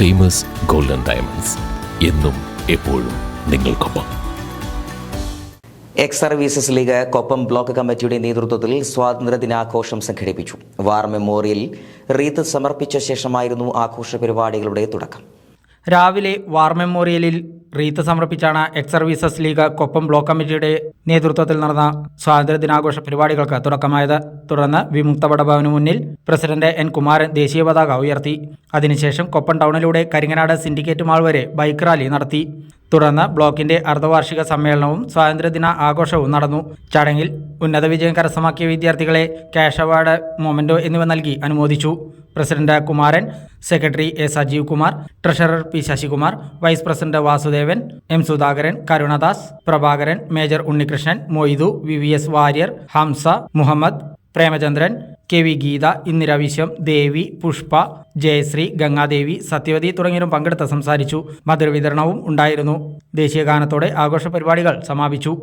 Famous golden diamonds എന്നും എപ്പോഴും നിങ്ങൾക്കൊപ്പം. Ex services league Koppam block കമ്മിറ്റിയുടെ നേതൃത്വത്തിൽ സ്വാതന്ത്ര്യദിനാഘോഷം സംഘടിപ്പിച്ചു. വാർ മെമ്മോറിയൽ റീത്ത് സമർപ്പിച്ച ശേഷമായിരുന്നു ആഘോഷ പരിപാടികളുടെ തുടക്കം. രാവിലെ വാർ മെമ്മോറിയലിൽ wreath സമർപ്പിച്ചാണ് ex services league Koppam block കമ്മിറ്റിയുടെ നേതൃത്വത്തിൽ നടന്ന സ്വാതന്ത്ര്യ ദിനാഘോഷ പരിപാടികൾക്ക് തുടക്കമായത്. തുടർന്ന് വിമുക്ത വടഭവന് മുന്നിൽ പ്രസിഡന്റ് എൻ കുമാരൻ ദേശീയ പതാക ഉയർത്തി. അതിനുശേഷം കൊപ്പം ടൗണിലൂടെ കരിങ്ങനാട് സിൻഡിക്കേറ്റ് മാൾ വരെ ബൈക്ക് റാലി നടത്തി. തുടർന്ന് ബ്ലോക്കിന്റെ അർദ്ധവാർഷിക സമ്മേളനവും സ്വാതന്ത്ര്യദിന ആഘോഷവും നടന്നു. ചടങ്ങിൽ ഉന്നത വിജയം കരസ്ഥമാക്കിയ വിദ്യാർത്ഥികളെ ക്യാഷ് അവാർഡ് മൊമെന്റോ എന്നിവ നൽകി അനുമോദിച്ചു. President Kumaran secretary A Sajeev Kumar treasurer P Sasikumar vice president Vasudevan M Sudhakaran Karunadas Prabhakaran major Unnikrishnan Moidu V V S Warrier Hamsa Muhammad Premachandran K V Geetha Indiravishwam Devi Pushpa Jayasree Gangadevi Sathyavathi തുടങ്ങിയവരും പങ്കെടുത്ത് സംസാരിച്ചു. മധുരവിതരണവും ഉണ്ടായിരുന്നു. ദേശീയഗാനത്തോടെ ആഘോഷ പരിപാടികൾ സമാപിച്ചു.